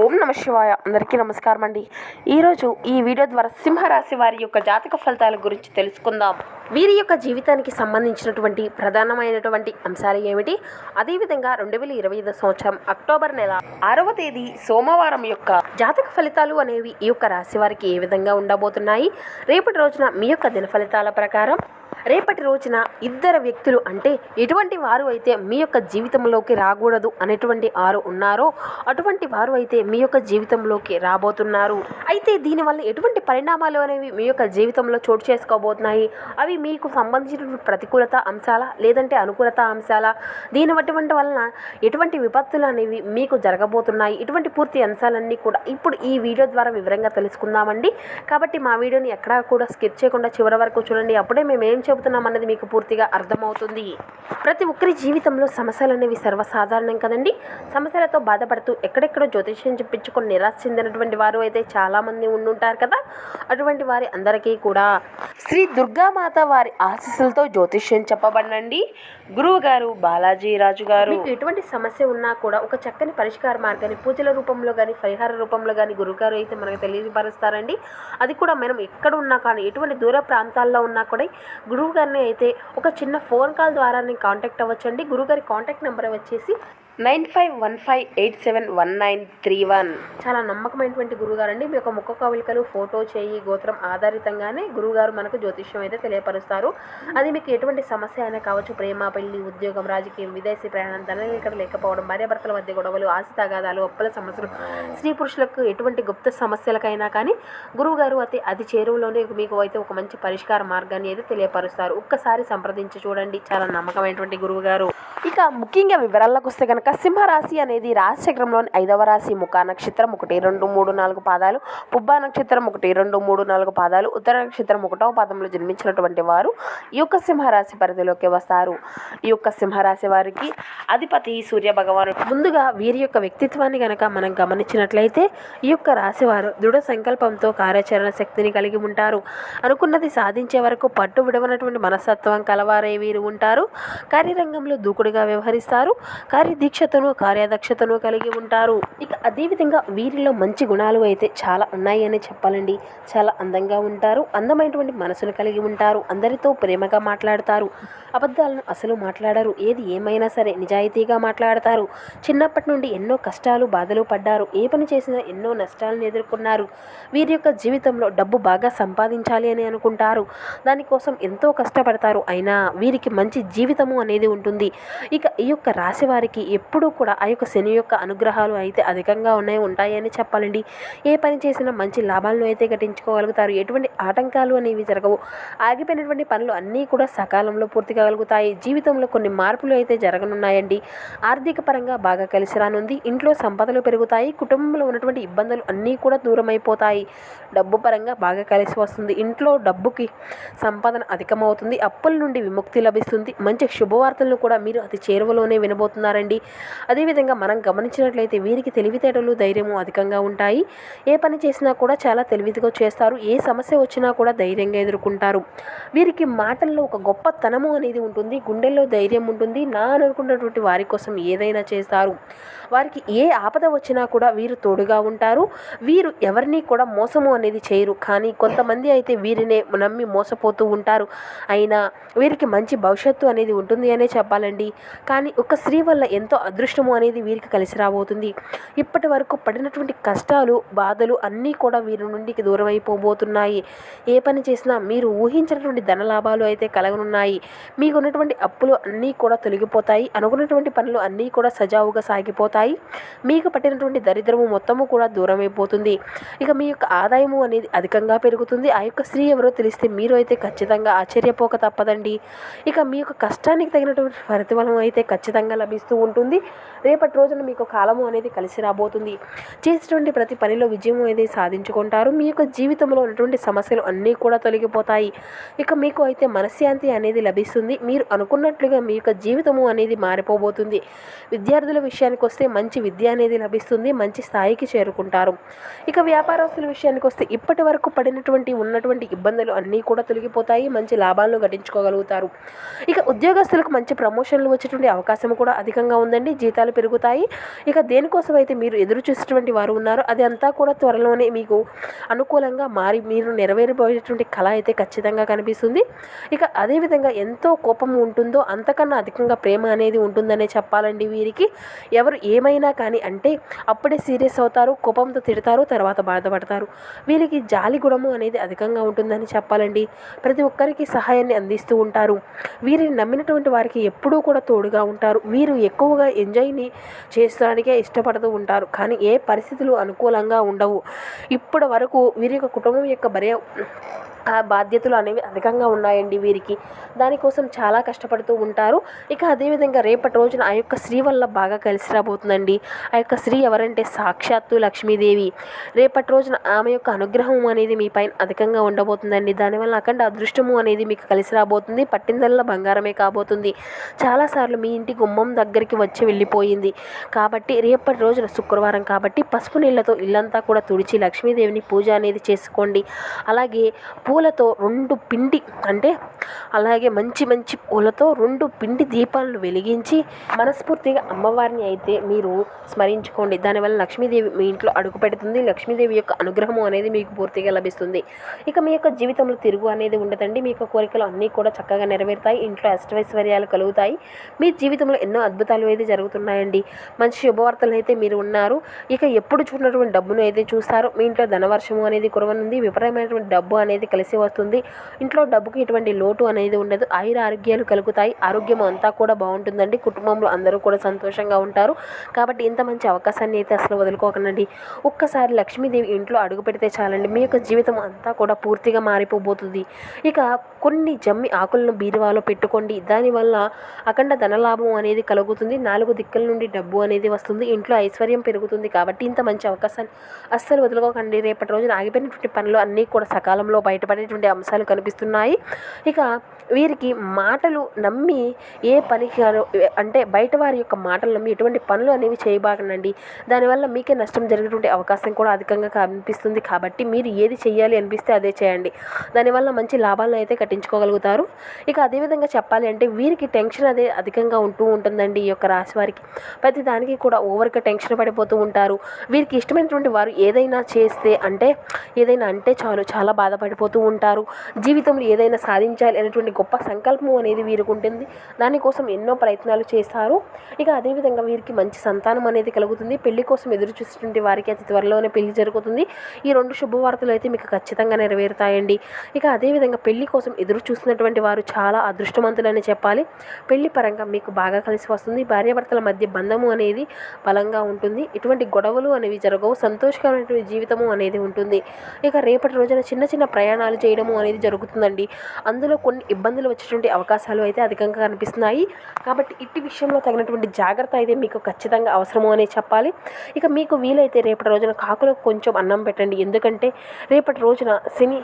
ఓం నమ శివాయ. అందరికీ నమస్కారం అండి. ఈరోజు ఈ వీడియో ద్వారా సింహరాశి వారి యొక్క జాతక ఫలితాల గురించి తెలుసుకుందాం. వీరి యొక్క జీవితానికి సంబంధించినటువంటి ప్రధానమైనటువంటి అంశాలు ఏమిటి? అదేవిధంగా రెండు వేల ఇరవై ఐదు సంవత్సరం అక్టోబర్ నెల ఆరవ తేదీ సోమవారం యొక్క జాతక ఫలితాలు అనేవి ఈ యొక్క రాశి వారికి ఏ విధంగా ఉండబోతున్నాయి? రేపటి రోజున మీ యొక్క దిన ఫలితాల ప్రకారం రేపటి రోజున ఇద్దరు వ్యక్తులు అంటే ఎటువంటి వారు అయితే మీ యొక్క జీవితంలోకి రాకూడదు అనేటువంటి వారు ఉన్నారో అటువంటి వారు అయితే మీ యొక్క జీవితంలోకి రాబోతున్నారు. అయితే దీనివల్ల ఎటువంటి పరిణామాలు అనేవి మీ యొక్క జీవితంలో చోటు చేసుకోబోతున్నాయి? అవి మీకు సంబంధించిన ప్రతికూలత అంశాల? లేదంటే అనుకూలత అంశాల? దీని అటువంటి వలన ఎటువంటి విపత్తులు అనేవి మీకు జరగబోతున్నాయి? ఇటువంటి పూర్తి అంశాలన్నీ కూడా ఇప్పుడు ఈ వీడియో ద్వారా వివరంగా తెలుసుకుందామండి. కాబట్టి మా వీడియోని ఎక్కడా కూడా స్కిప్ చేయకుండా చివరి వరకు చూడండి. అప్పుడే మేము ఏం చెబుతున్నామన్నది మీకు పూర్తిగా అర్థమవుతుంది. ప్రతి ఒక్కరి జీవితంలో సమస్యలు అనేవి సర్వసాధారణం కదండి. సమస్యలతో బాధపడుతూ ఎక్కడెక్కడో జ్యోతిష్యం చెప్పించుకొని నిరాశ చెందినటువంటి వారు అయితే చాలామంది ఉండుంటారు కదా. అటువంటి వారి అందరికీ కూడా శ్రీ దుర్గామాత వారి ఆశీస్సులతో జ్యోతిష్యం చెప్పబడినండి. గురువు గారు బాలాజీ రాజు గారు. మీకు ఎటువంటి సమస్య ఉన్నా కూడా ఒక చక్కని పరిష్కార మార్గాన్ని పూజల రూపంలో కానీ పరిహార రూపంలో కానీ గురువుగారు అయితే మనకు తెలియపరుస్తారండి. అది కూడా మనం ఎక్కడ ఉన్నా కానీ ఎటువంటి దూర ప్రాంతాల్లో ఉన్నా కూడా గురువు గారిని అయితే ఒక చిన్న ఫోన్ కాల్ ద్వారా నేను కాంటాక్ట్ అవ్వచ్చండి. గురువుగారి కాంటాక్ట్ నెంబర్ వచ్చేసి nine five one five eight seven one nine three one. చాలా నమ్మకమైనటువంటి గురువుగారు అండి మీ యొక్క ముఖ కవలికలు ఫోటో చేయి గోత్రం ఆధారితంగానే గురువుగారు మనకు జ్యోతిష్యం అయితే తెలియపరుస్తారు. అది మీకు ఎటువంటి సమస్య అయినా కావచ్చు ప్రేమ పెళ్ళి ఉద్యోగం రాజకీయం విదేశీ ప్రయాణం ధనలేఖడ లేకపోవడం భార్యాభర్తల మధ్య గొడవలు ఆస్తి తగాదాలు అప్పుల సమస్యలు స్త్రీ పురుషులకు ఎటువంటి గుప్త సమస్యలకైనా కానీ గురువుగారు అయితే అతి చేరువలోనే మీకు అయితే ఒక మంచి పరిష్కార మార్గాన్ని అయితే తెలియపరుస్తారు. ఒక్కసారి సంప్రదించి చూడండి. చాలా నమ్మకమైనటువంటి గురువుగారు. ఇక ముఖ్యంగా వివరాలకు వస్తే కనుక సింహరాశి అనేది రాశిచక్రంలోని ఐదవ రాశి. ముఖా నక్షత్రం ఒకటి రెండు మూడు నాలుగు పాదాలు. పుబ్బా నక్షత్రం ఒకటి రెండు మూడు నాలుగు పాదాలు. ఉత్తర నక్షత్రం ఒకటవ పాదంలో జన్మించినటువంటి వారు ఈ యొక్క సింహరాశి పరిధిలోకి వస్తారు. ఈ యొక్క సింహరాశి వారికి అధిపతి సూర్య భగవాను. ముందుగా వీరి యొక్క వ్యక్తిత్వాన్ని కనుక మనం గమనించినట్లయితే ఈ యొక్క రాశి వారు దృఢ సంకల్పంతో కార్యాచరణ శక్తిని కలిగి ఉంటారు. అనుకున్నది సాధించే వరకు పట్టు విడవనటువంటి మనస్తత్వం కలవారే వీరు ఉంటారు. కార్యరంగంలో దూకుడుగా వ్యవహరిస్తారు. దక్షతను కార్యదక్షతను కలిగి ఉంటారు. ఇక అదేవిధంగా వీరిలో మంచి గుణాలు అయితే చాలా ఉన్నాయి అని చెప్పాలండి. చాలా అందంగా ఉంటారు. అందమైనటువంటి మనసును కలిగి ఉంటారు. అందరితో ప్రేమగా మాట్లాడతారు. అబద్ధాలను అసలు మాట్లాడరు. ఏది ఏమైనా సరే నిజాయితీగా మాట్లాడతారు. చిన్నప్పటి నుండి ఎన్నో కష్టాలు బాధలు పడ్డారు. ఏ పని చేసినా ఎన్నో నష్టాలను ఎదుర్కొన్నారు. వీరి యొక్క జీవితంలో డబ్బు బాగా సంపాదించాలి అని అనుకుంటారు. దానికోసం ఎంతో కష్టపడతారు. అయినా వీరికి మంచి జీవితము అనేది ఉంటుంది. ఇక ఈ యొక్క రాశి వారికి ఎప్పుడూ కూడా ఆ యొక్క శని యొక్క అనుగ్రహాలు అయితే అధికంగా ఉన్నాయి ఉంటాయని చెప్పాలండి. ఏ పని చేసినా మంచి లాభాలను అయితే గటించుకోగలుగుతారు ఎటువంటి ఆటంకాలు అనేవి జరగవు. ఆగిపోయినటువంటి పనులు అన్నీ కూడా సకాలంలో పూర్తి కాగలుగుతాయి. జీవితంలో కొన్ని మార్పులు అయితే జరగనున్నాయండి. ఆర్థిక పరంగా బాగా కలిసి రానుంది. ఇంట్లో సంపదలు పెరుగుతాయి. కుటుంబంలో ఉన్నటువంటి ఇబ్బందులు అన్నీ కూడా దూరం అయిపోతాయి డబ్బు పరంగా బాగా కలిసి వస్తుంది. ఇంట్లో డబ్బుకి సంపాదన అధికమవుతుంది. అప్పుల నుండి విముక్తి లభిస్తుంది. మంచి శుభవార్తలను కూడా మీరు అతి చేరువలోనే వినబోతున్నారండి. అదేవిధంగా మనం గమనించినట్లయితే వీరికి తెలివితేటలు ధైర్యము అధికంగా ఉంటాయి. ఏ పని చేసినా కూడా చాలా తెలివిగా చేస్తారు. ఏ సమస్య వచ్చినా కూడా ధైర్యంగా ఎదుర్కొంటారు. వీరికి మాటల్లో ఒక గొప్పతనము అనేది ఉంటుంది. గుండెల్లో ధైర్యం ఉంటుంది. నా అనుకున్నటువంటి వారి కోసం ఏదైనా చేస్తారు. వారికి ఏ ఆపద వచ్చినా కూడా వీరు తోడుగా ఉంటారు. వీరు ఎవరిని కూడా మోసము అనేది చేయరు. కానీ కొంతమంది అయితే వీరినే నమ్మి మోసపోతూ ఉంటారు. అయినా వీరికి మంచి భవిష్యత్తు అనేది ఉంటుంది అనే చెప్పాలండి. కానీ ఒక స్త్రీ వల్ల ఎంతో అదృష్టము అనేది వీరికి కలిసి రాబోతుంది. ఇప్పటి వరకు పడినటువంటి కష్టాలు బాధలు అన్నీ కూడా వీరి నుండి దూరం అయిపోబోతున్నాయి ఏ పని చేసినా మీరు ఊహించినటువంటి ధన లాభాలు అయితే కలగనున్నాయి. మీకు ఉన్నటువంటి అప్పులు అన్నీ కూడా తొలగిపోతాయి. అనుకున్నటువంటి పనులు అన్నీ కూడా సజావుగా సాగిపోతాయి. మీకు పట్టినటువంటి దరిద్రము మొత్తము కూడా దూరం అయిపోతుంది ఇక మీ యొక్క ఆదాయము అనేది అధికంగా పెరుగుతుంది. ఆ యొక్క స్త్రీ ఎవరో తెలిస్తే మీరు అయితే ఖచ్చితంగా ఆశ్చర్యపోక తప్పదండి. ఇక మీ యొక్క కష్టానికి తగినటువంటి ప్రతిఫలం అయితే ఖచ్చితంగా లభిస్తూ ఉంటుంది. రేపటి రోజున మీకు కాలము అనేది కలిసి రాబోతుంది. చేసేటువంటి ప్రతి పనిలో విజయం అనేది సాధించుకుంటారు. మీ యొక్క జీవితంలో ఉన్నటువంటి సమస్యలు అన్నీ కూడా తొలగిపోతాయి. ఇక మీకు అయితే మనశ్శాంతి అనేది లభిస్తుంది. మీరు అనుకున్నట్లుగా మీ యొక్క జీవితము అనేది మారిపోబోతుంది. విద్యార్థుల విషయానికి వస్తే మంచి విద్య అనేది లభిస్తుంది. మంచి స్థాయికి చేరుకుంటారు. ఇక వ్యాపారస్తుల విషయానికి వస్తే ఇప్పటి వరకు పడినటువంటి ఉన్నటువంటి ఇబ్బందులు అన్నీ కూడా తొలగిపోతాయి. మంచి లాభాలను గడించుకోగలుగుతారు ఇక ఉద్యోగస్తులకు మంచి ప్రమోషన్లు వచ్చేటువంటి అవకాశం కూడా అధికంగా ఉంది ఉంటుందండి జీతాలు పెరుగుతాయి. ఇక దేనికోసం అయితే మీరు ఎదురు చూసేటువంటి వారు ఉన్నారో అది అంతా కూడా త్వరలోనే మీకు అనుకూలంగా మారి మీరు నెరవేరబోయేటువంటి కళ అయితే ఖచ్చితంగా కనిపిస్తుంది. ఇక అదేవిధంగా ఎంతో కోపం ఉంటుందో అంతకన్నా అధికంగా ప్రేమ అనేది ఉంటుందనే చెప్పాలండి వీరికి. ఎవరు ఏమైనా కానీ అంటే అప్పుడే సీరియస్ అవుతారు కోపంతో తిడతారు తర్వాత బాధపడతారు. వీరికి జాలి గుణము అనేది అధికంగా ఉంటుందని చెప్పాలండి. ప్రతి ఒక్కరికి సహాయాన్ని అందిస్తూ ఉంటారు. వీరిని నమ్మినటువంటి వారికి ఎప్పుడూ కూడా తోడుగా ఉంటారు. వీరు ఎక్కువగా ఎంజాయ్ని చేసడానికే ఇష్టపడుతూ ఉంటారు. కానీ ఏ పరిస్థితులు అనుకూలంగా ఉండవు. ఇప్పటి వరకు వీరి యొక్క కుటుంబం యొక్క భర్య బాధ్యతలు అనేవి అధికంగా ఉన్నాయండి వీరికి. దానికోసం చాలా కష్టపడుతూ ఉంటారు. ఇక అదేవిధంగా రేపటి రోజున ఆ యొక్క స్త్రీ వల్ల బాగా కలిసి రాబోతుందండి. ఆ యొక్క స్త్రీ ఎవరంటే సాక్షాత్తు లక్ష్మీదేవి. రేపటి రోజున ఆమె యొక్క అనుగ్రహం అనేది మీ పైన అధికంగా ఉండబోతుందండి. దానివల్ల అఖండ అదృష్టము అనేది మీకు కలిసి రాబోతుంది. పట్టిందల్లా బంగారమే కాబోతుంది. చాలాసార్లు మీ ఇంటి గుమ్మం దగ్గరికి వచ్చి వెళ్ళిపోయింది. కాబట్టి రేపటి రోజున శుక్రవారం కాబట్టి పసుపు నీళ్ళతో ఇల్లంతా కూడా తుడిచి లక్ష్మీదేవిని పూజ అనేది చేసుకోండి. అలాగే పూ పూలతో రెండు పిండి అంటే అలాగే మంచి మంచి పూలతో రెండు పిండి దీపాలను వెలిగించి మనస్ఫూర్తిగా అమ్మవారిని అయితే మీరు స్మరించుకోండి. దానివల్ల లక్ష్మీదేవి మీ ఇంట్లో అడుగు పెడుతుంది. లక్ష్మీదేవి యొక్క అనుగ్రహము అనేది మీకు పూర్తిగా లభిస్తుంది. ఇక మీ యొక్క జీవితంలో తిరుగు అనేది ఉండదండి. మీ యొక్క కోరికలు అన్నీ కూడా చక్కగా నెరవేరుతాయి. ఇంట్లో అష్టైశ్వర్యాలు కలుగుతాయి. మీ జీవితంలో ఎన్నో అద్భుతాలు అయితే జరుగుతున్నాయండి. మంచి శుభవార్తలు అయితే మీరు ఉన్నారు. ఇక ఎప్పుడు చూడనటువంటి డబ్బును అయితే చూస్తారు. మీ ఇంట్లో ధనవర్షము అనేది కురవనుంది. విపరీతమైనటువంటి డబ్బు అనేది కలిసి వస్తుంది. ఇంట్లో డబ్బుకి ఎటువంటి లోటు అనేది ఉండదు. ఆయుర ఆరోగ్యాలు కలుగుతాయి. ఆరోగ్యం అంతా కూడా బాగుంటుందండి. కుటుంబంలో అందరూ కూడా సంతోషంగా ఉంటారు. కాబట్టి ఇంత మంచి అవకాశాన్ని అయితే అసలు వదులుకోకండి. ఒక్కసారి లక్ష్మీదేవి ఇంట్లో అడుగు పెడితే చాలండి. మీ యొక్క జీవితం అంతా కూడా పూర్తిగా మారిపోబోతుంది. ఇక కొన్ని జమ్మి ఆకులను బీరువాలో పెట్టుకోండి. దానివల్ల అఖండ ధనలాభం అనేది కలుగుతుంది. నాలుగు దిక్కుల నుండి డబ్బు అనేది వస్తుంది. ఇంట్లో ఐశ్వర్యం పెరుగుతుంది. కాబట్టి ఇంత మంచి అవకాశాన్ని అస్సలు వదులుకోకండి. రేపటి రోజున ఆగిపోయినటువంటి పనులు అన్నీ కూడా సకాలంలో అనేటువంటి అంశాలు కనిపిస్తున్నాయి. ఇక వీరికి మాటలు నమ్మి ఏ పనికి అంటే బయట వారి యొక్క మాటలు నమ్మి ఎటువంటి పనులు అనేవి చేయబాకండి దానివల్ల మీకే నష్టం జరిగేటువంటి అవకాశం కూడా అధికంగా కనిపిస్తుంది. కాబట్టి మీరు ఏది చేయాలి అనిపిస్తే అదే చేయండి. దానివల్ల మంచి లాభాలను అయితే కట్టించుకోగలుగుతారు. ఇక అదేవిధంగా చెప్పాలి అంటే వీరికి టెన్షన్ అదే అధికంగా ఉంటూ ఉంటుందండి ఈ యొక్క రాశి వారికి. ప్రతి దానికి కూడా ఓవర్గా టెన్షన్ పడిపోతూ ఉంటారు. వీరికి ఇష్టమైనటువంటి వారు ఏదైనా చేస్తే అంటే ఏదైనా అంటే చాలు చాలా బాధపడిపోతూ ఉంటారు. జీవితంలో ఏదైనా సాధించాలి అనేటువంటి గొప్ప సంకల్పం అనేది వీరికి ఉంటుంది. దానికోసం ఎన్నో ప్రయత్నాలు చేస్తారు. ఇక అదేవిధంగా వీరికి మంచి సంతానం అనేది కలుగుతుంది. పెళ్ళి కోసం ఎదురు చూసినటువంటి వారికి అతి త్వరలోనే పెళ్ళి జరుగుతుంది. ఈ రెండు శుభవార్తలు అయితే మీకు ఖచ్చితంగా నెరవేరుతాయండి. ఇక అదేవిధంగా పెళ్ళి కోసం ఎదురు చూసినటువంటి వారు చాలా అదృష్టవంతులని చెప్పాలి. పెళ్ళి పరంగా మీకు బాగా కలిసి వస్తుంది. భార్యాభర్తల మధ్య బంధము అనేది బలంగా ఉంటుంది. ఇటువంటి గొడవలు అనేవి జరగవు. సంతోషకరమైనటువంటి జీవితము అనేది ఉంటుంది. ఇక రేపటి రోజున చిన్న చిన్న ప్రయాణాలు చేయడము అనేది జరుగుతుందండి. అందులో కొన్ని ఇబ్బందులు వచ్చేటువంటి అవకాశాలు అయితే అధికంగా కనిపిస్తున్నాయి. కాబట్టి ఇట్టి విషయంలో తగినటువంటి జాగ్రత్త అయితే మీకు ఖచ్చితంగా అవసరము అనే చెప్పాలి. ఇక మీకు వీలైతే రేపటి రోజున కాకులకు కొంచెం అన్నం పెట్టండి. ఎందుకంటే రేపటి రోజున శని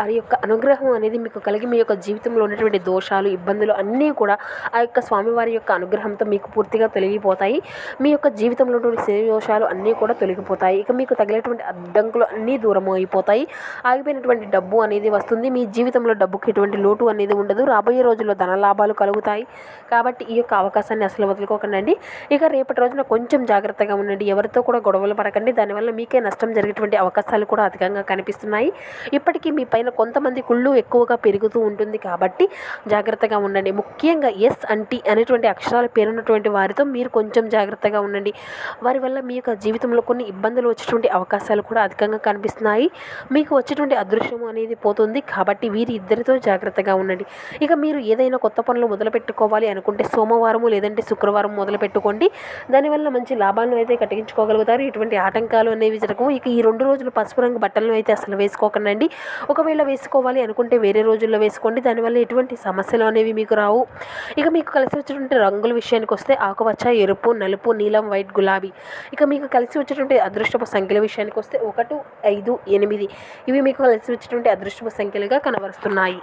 ఆ యొక్క అనుగ్రహం అనేది మీకు కలిగి మీ యొక్క జీవితంలో ఉన్నటువంటి దోషాలు ఇబ్బందులు అన్నీ కూడా ఆ యొక్క స్వామివారి యొక్క అనుగ్రహంతో మీకు పూర్తిగా తొలగిపోతాయి. మీ యొక్క జీవితంలో ఉన్నటువంటి దోషాలు అన్నీ కూడా తొలగిపోతాయి. ఇక మీకు తగిలేటువంటి అడ్డంకులు అన్నీ దూరం అయిపోతాయి. ఆగిపోయినటువంటి డబ్బు అనేది వస్తుంది. మీ జీవితంలో డబ్బుకి ఎటువంటి లోటు అనేది ఉండదు. రాబోయే రోజుల్లో ధన లాభాలు కలుగుతాయి. కాబట్టి ఈ యొక్క అవకాశాన్ని అసలు వదులుకోకండి ఇక రేపటి రోజున కొంచెం జాగ్రత్తగా ఉండండి. ఎవరితో కూడా గొడవలు పడకండి. దానివల్ల మీకే నష్టం జరిగేటువంటి అవకాశాలు కూడా అధికంగా కనిపిస్తున్నాయి. ఇప్పటికీ మీ పైన కొంతమంది కుళ్ళు ఎక్కువగా పెరుగుతూ ఉంటుంది కాబట్టి జాగ్రత్తగా ఉండండి. ముఖ్యంగా ఎస్ అంటీ అనేటువంటి అక్షరాలు పేరున్నటువంటి వారితో మీరు కొంచెం జాగ్రత్తగా ఉండండి. వారి వల్ల మీ యొక్క జీవితంలో కొన్ని ఇబ్బందులు వచ్చేటువంటి అవకాశాలు కూడా అధికంగా కనిపిస్తున్నాయి. మీకు వచ్చేటువంటి అదృశ్యం అనేది పోతుంది కాబట్టి వీరి ఇద్దరితో జాగ్రత్తగా ఉండండి. ఇక మీరు ఏదైనా కొత్త పనులు మొదలు పెట్టుకోవాలి అనుకుంటే సోమవారము లేదంటే శుక్రవారం మొదలు పెట్టుకోండి. దానివల్ల మంచి లాభాలను అయితే కట్టించుకోగలుగుతారు. ఎటువంటి ఆటంకాలు అనేవి జరగవు. ఇక ఈ రెండు రోజులు పసుపు రంగు బట్టలను అయితే అసలు వేసుకోకండి ఒక ఒకవేళ వేసుకోవాలి అనుకుంటే వేరే రోజుల్లో వేసుకోండి. దానివల్ల ఎటువంటి సమస్యలు అనేవి మీకు రావు. ఇక మీకు కలిసి వచ్చేటువంటి రంగుల విషయానికి వస్తే ఆకుపచ్చ ఎరుపు నలుపు నీలం వైట్ గులాబీ. ఇక మీకు కలిసి వచ్చేటువంటి అదృష్టపు సంఖ్యల విషయానికి వస్తే ఒకటి ఐదు ఎనిమిది. ఇవి మీకు కలిసి వచ్చేటువంటి అదృష్టపు సంఖ్యలుగా కనబరుస్తున్నాయి.